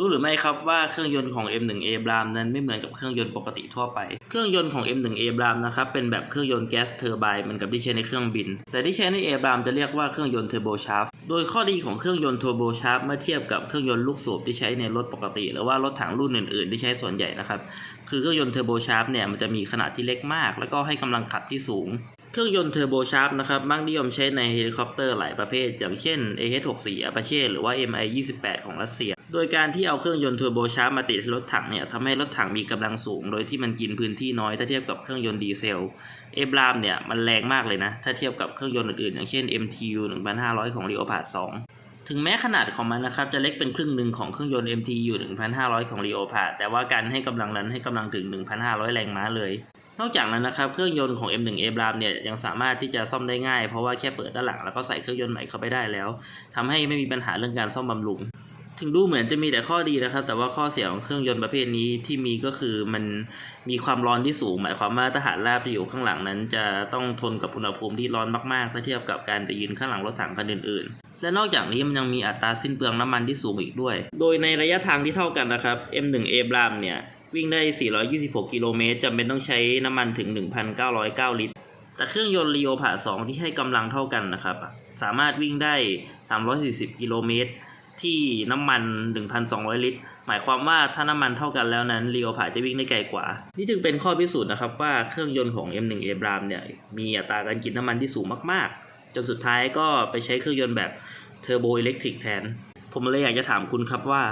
รู้หรือไม่ครับว่าเครื่องยนต์ของ M1A Bram นั้นไม่เหมือนกับเครื่องยนต์ปกติทั่วไป เครื่องยนต์ของ M1A Bram นะครับเป็นแบบเครื่องยนต์แก๊สเทอร์ไบน์เหมือนกับที่ใช้ในเครื่องบิน แต่ที่ใช้ใน A Bram จะเรียกว่าเครื่องยนต์เทอร์โบชาร์ฟโดยข้อดีของเครื่องยนต์เทอร์โบชาร์ฟเมื่อเทียบกับเครื่องยนต์ลูกสูบที่ใช้ในรถปกติ หรือว่ารถถังรุ่นอื่นๆ ที่ใช้ส่วนใหญ่นะครับคือเครื่องยนต์เทอร์โบชาร์ฟเนี่ยมันจะมีขนาดที่เล็กมาก แล้วก็ให้กำลังขับที่สูง เครื่องยนต์เทอร์โบชาร์ปนะครับมักนิยมใช้ในเฮลิคอปเตอร์หลายประเภท อย่างเช่น AH-64 Apache หรือว่า Mi-28 ของรัสเซีย โดยการที่เอาเครื่องยนต์เทอร์โบชาร์ปมาติดรถถังเนี่ยทำให้รถถังมีกำลังสูง โดยที่มันกินพื้นที่น้อยถ้าเทียบกับเครื่องยนต์ดีเซล เอบรามเนี่ยมันแรงมากเลยนะ ถ้าเทียบกับเครื่องยนต์อื่นๆ อย่างเช่น MTU 1500 ของ Leopard 2ถึงแม้ขนาดของมันนะครับจะเล็กเป็นครึ่งหนึ่งของเครื่องยนต์ MTU 1500 ของ Leopard แต่ว่าการให้กำลังนั้นให้กำลังถึง 1,500 แรงม้าเลย นอกจากนั้นนะครับเครื่องยนต์ของ M1 Abrams เนี่ยยังสามารถที่จะซ่อมได้ง่าย เพราะว่าแค่เปิดด้านหลังแล้วก็ใส่เครื่องยนต์ใหม่เข้าไปได้แล้วทำให้ไม่มีปัญหาเรื่องการซ่อมบำรุง ถึงดูเหมือนจะมีแต่ข้อดีนะครับ แต่ว่าข้อเสียของเครื่องยนต์ประเภทนี้ที่มีก็คือมันมีความร้อนที่สูง หมายความว่าทหารราบที่อยู่ข้างหลังนั้น จะต้องทนกับอุณหภูมิที่ร้อนมากๆถ้าเทียบกับการไปยืนข้างหลังรถถังคันอื่นๆและนอกจากนี้มันยังมีอัตราสิ้นเปลืองน้ำมันที่สูงอีกด้วย โดยในระยะทางที่เท่ากันนะครับ M1 Abrams เนี่ย วิ่งได้ 426 กิโลเมตรจำเป็นต้องใช้น้ำมันถึง 1,909 ลิตร แต่เครื่องยนต์ Leopard 2ที่ให้กำลังเท่ากันนะครับ สามารถวิ่งได้ 340 กิโลเมตร ที่น้ำมัน 1,200 ลิตร หมายความว่าถ้าน้ำมันเท่ากันแล้วนั้น Leopard จะวิ่งได้ไกลกว่า นี่จึงเป็นข้อพิสูจน์นะครับว่าเครื่องยนต์ของ M1 a b r a m เนี่ยมีอัตราการกินน้ำมันที่สูงมากๆ จนสุดท้ายก็ไปใช้เครื่องยนต์แบบเทอร์โบอิเล็กทริกแทน ผมเลยอยากจะถามคุณครับว่า